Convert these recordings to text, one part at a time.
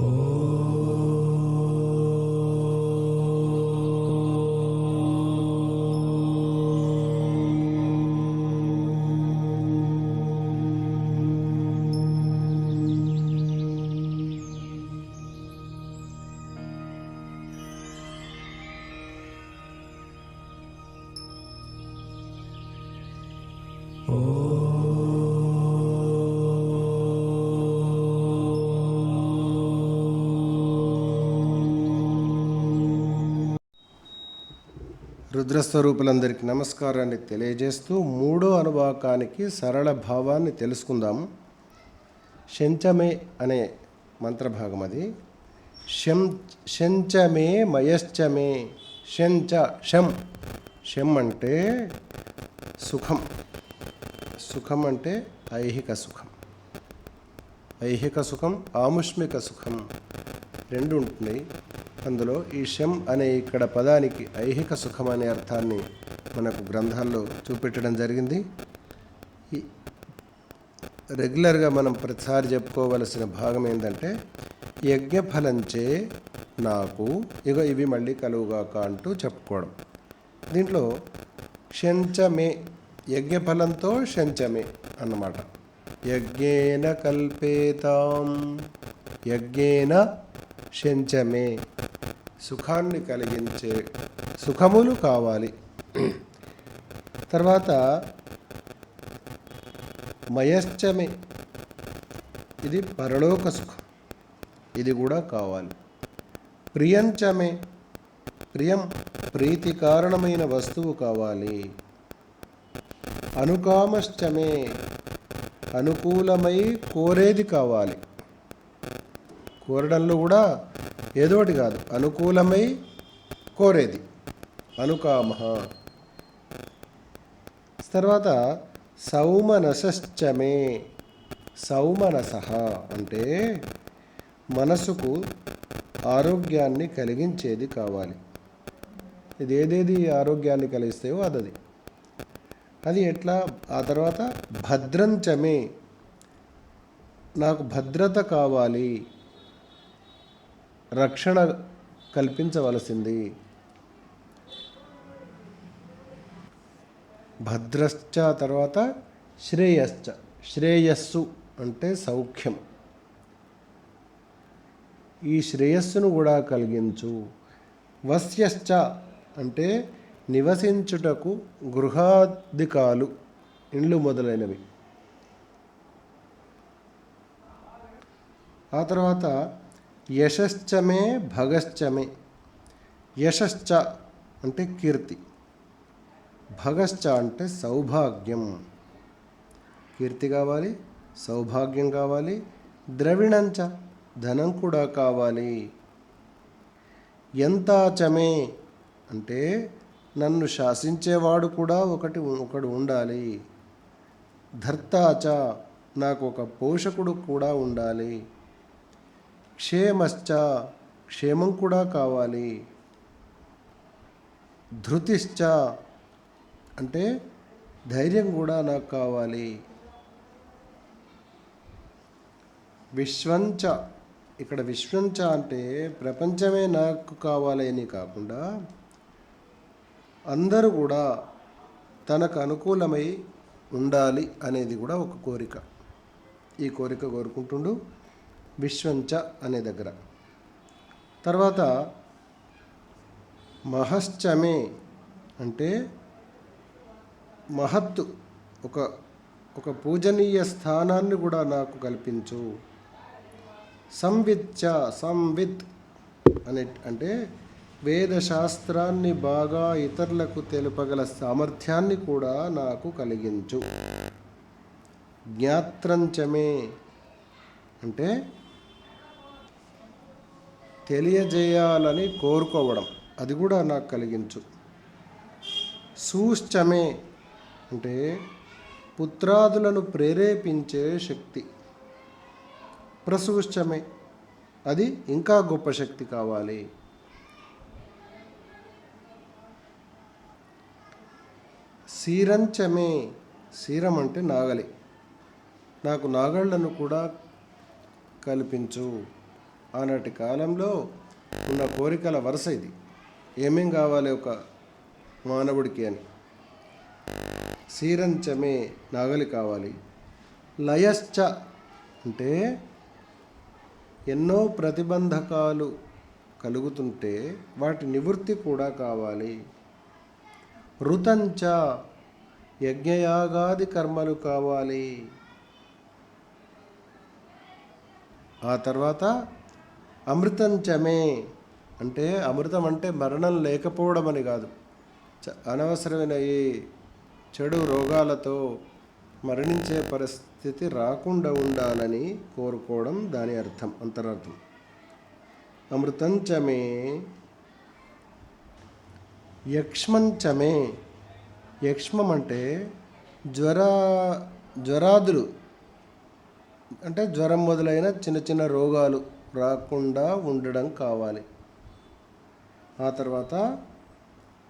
Oh. రుద్రస్వరూపులందరికీ నమస్కారాన్ని తెలియజేస్తూ మూడో అనువాకానికి సరళ భావాన్ని తెలుసుకుందాము. శంచమే అనే మంత్రభాగం అది. శం శంచమే మయశ్చమే శంచ శం. శం అంటే సుఖం. సుఖం అంటే ఐహిక సుఖం. ఐహిక సుఖం ఆముష్మిక సుఖం. రెండు ఉంటున్నాయి. అందులో ఈ శం అనే ఇక్కడ పదానికి ఐహిక సుఖం అనే అర్థాన్ని మనకు గ్రంథాల్లో చూపెట్టడం జరిగింది. రెగ్యులర్గా మనం ప్రతిసారి చెప్పుకోవలసిన భాగం ఏంటంటే యజ్ఞఫలంచే నాకు ఇగో ఇవి మళ్ళీ కలువుగాక అంటూ చెప్పుకోవడం. దీంట్లో షంచమే యజ్ఞఫలంతో షంచమే అన్నమాట. యజ్ఞేన కల్పేతాం యజ్ఞేన శంచమే సుఖాన్ని కలిగించే సుఖములు కావాలి. తర్వాత మయశ్చమే. ఇది పరలోక సుఖం. ఇది కూడా కావాలి. ప్రియంచమే. ప్రియం ప్రీతి కారణమైన వస్తువు కావాలి. అనుకామశ్చమే. అనుకూలమై కోరేది కావాలి. కోరడంలో కూడా ఏదోటి కాదు. అనుకూలమై కోరేది. అనుకామహ తర్వాత సౌమనసశ్చమే. సౌమనస అంటే మనసుకు ఆరోగ్యాన్ని కలిగించేది కావాలి. ఇది ఏదేది ఆరోగ్యాన్ని కలిగిస్తాయో అదది. అది ఎట్లా? ఆ తర్వాత భద్రంచమే నాకు భద్రత కావాలి. రక్షణ కల్పించవలసింది. భద్రశ్చ తర్వాత శ్రేయశ్చ. శ్రేయస్సు అంటే సౌఖ్యం. ఈ శ్రేయస్సును కూడా కలిగించు. వస్యశ్చ అంటే నివసించుటకు గృహాధికాలు ఇండ్లు మొదలైనవి. ఆ తర్వాత యశశ్చమే భగశ్చమే. యశశ్చ అంటే కీర్తి. భగశ్చ అంటే సౌభాగ్యం. కీర్తి కావాలి సౌభాగ్యం కావాలి ద్రవిణంచ ధనం కూడా కావాలి. ఎంతాచమే అంటే నన్ను శాసించేవాడు కూడా ఒకటి ఒకడు ఉండాలి. ధర్తాచ నాకు ఒక పోషకుడు కూడా ఉండాలి. క్షేమశ్చ క్షేమం కూడా కావాలి. ధృతిశ్చ అంటే ధైర్యం కూడా నాకు కావాలి. విశ్వంచ ఇక్కడ విశ్వంచ అంటే ప్రపంచమే నాకు కావాలి అని కాకుండా అందరూ కూడా తనకు అనుకూలమై ఉండాలి అనేది కూడా ఒక కోరిక. ఈ కోరిక కోరుకుంటుండు. విశ్వంచ అనే దగ్గర. తర్వాత మహశ్చమే అంటే మహత్తు ఒక ఒక పూజనీయ స్థానాన్ని కూడా నాకు కల్పించు. సంవిత్ చ సంవిత్ అనే అంటే వేదశాస్త్రాన్ని బాగా ఇతరులకు తెలుపగల సామర్థ్యాన్ని కూడా నాకు కలిగించు. జ్ఞాత్రంచమే అంటే తెలియజేయాలని కోరుకోవడం అది కూడా నాకు కలిగించు. సూశ్చమే అంటే పుత్రాదులను ప్రేరేపించే శక్తి. ప్రసూశ్చమే అది ఇంకా గొప్ప శక్తి కావాలి. సీరంచమే సీరం అంటే నాగలి. నాకు నాగళ్ళను కూడా కల్పించు. ఆనాటి కాలంలో ఉన్న కోరికల వరుస ఇది. ఏమేం కావాలి ఒక మానవుడికి అని? సీరంచమే నాగలి కావాలి. లయశ్చ అంటే ఎన్నో ప్రతిబంధకాలు కలుగుతుంటే వాటి నివృత్తి కూడా కావాలి. ఋతంచ యజ్ఞయాగాది కర్మలు కావాలి. ఆ తర్వాత అమృతంచమే అంటే అమృతం అంటే మరణం లేకపోవడం అని కాదు. చ- అనవసరమైన ఈ చెడు రోగాలతో మరణించే పరిస్థితి రాకుండా ఉండాలని కోరుకోవడం దాని అర్థం అంతరార్థం. అమృతంచమే యక్ష్మంచమే యక్ష్మం అంటే జ్వర జ్వరాదులు. అంటే జ్వరం మొదలైన చిన్న చిన్న రోగాలు. రాకుండా ఉండడం కావాలి. ఆ తర్వాత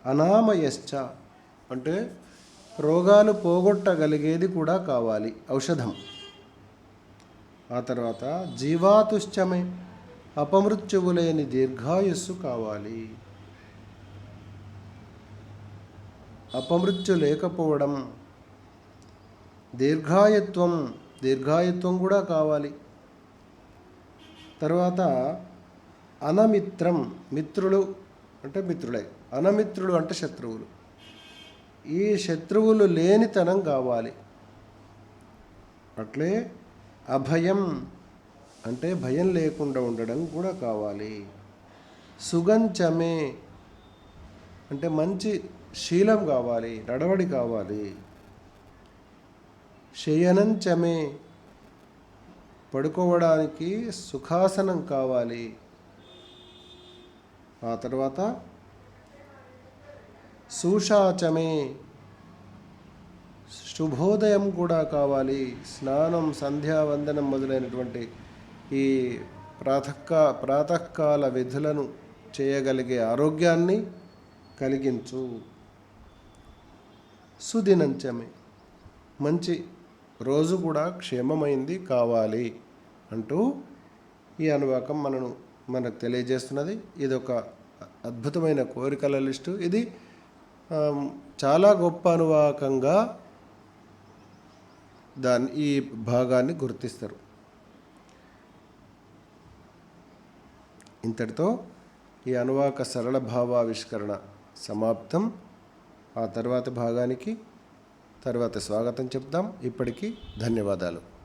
అనామయశ్చ అంటే రోగాలు పోగొట్టగలిగేది కూడా కావాలి. ఔషధం. ఆ తర్వాత జీవాతుశ్చమే అపమృత్యువులేని దీర్ఘాయుస్సు కావాలి. అపమృత్యు లేకపోవడం దీర్ఘాయుత్వం దీర్ఘాయుత్వం కూడా కావాలి. తర్వాత అనమిత్రం మిత్రులు అంటే మిత్రులే. అనమిత్రులు అంటే శత్రువులు. ఈ శత్రువులు లేనితనం కావాలి. అట్లే అభయం అంటే భయం లేకుండా ఉండడం కూడా కావాలి. సుగంచమే అంటే మంచి శీలం కావాలి నడవడి కావాలి. శయనంచమే పడుకోవడానికి సుఖాసనం కావాలి. ఆ తర్వాత సూషాచమే శుభోదయం కూడా కావాలి. స్నానం సంధ్యావందనం మొదలైనటువంటి ఈ ప్రాతకా ప్రాతకాల విధులను చేయగలిగే ఆరోగ్యాన్ని కలిగించు. సుదినంచమే. మంచి రోజు కూడా క్షేమమైంది కావాలి అంటూ ఈ అనువాకం మనను మనకు తెలియజేస్తున్నది. ఇది ఒక అద్భుతమైన కోరికల లిస్టు. ఇది చాలా గొప్ప అనువాకంగా దాన్ని ఈ భాగాన్ని గుర్తిస్తారు. ఇంతటితో ఈ అనువాక సరళ భావావిష్కరణ సమాప్తం. ఆ తర్వాత భాగానికి తర్వాత స్వాగతం చెప్దాం. ఇప్పటికీ ధన్యవాదాలు.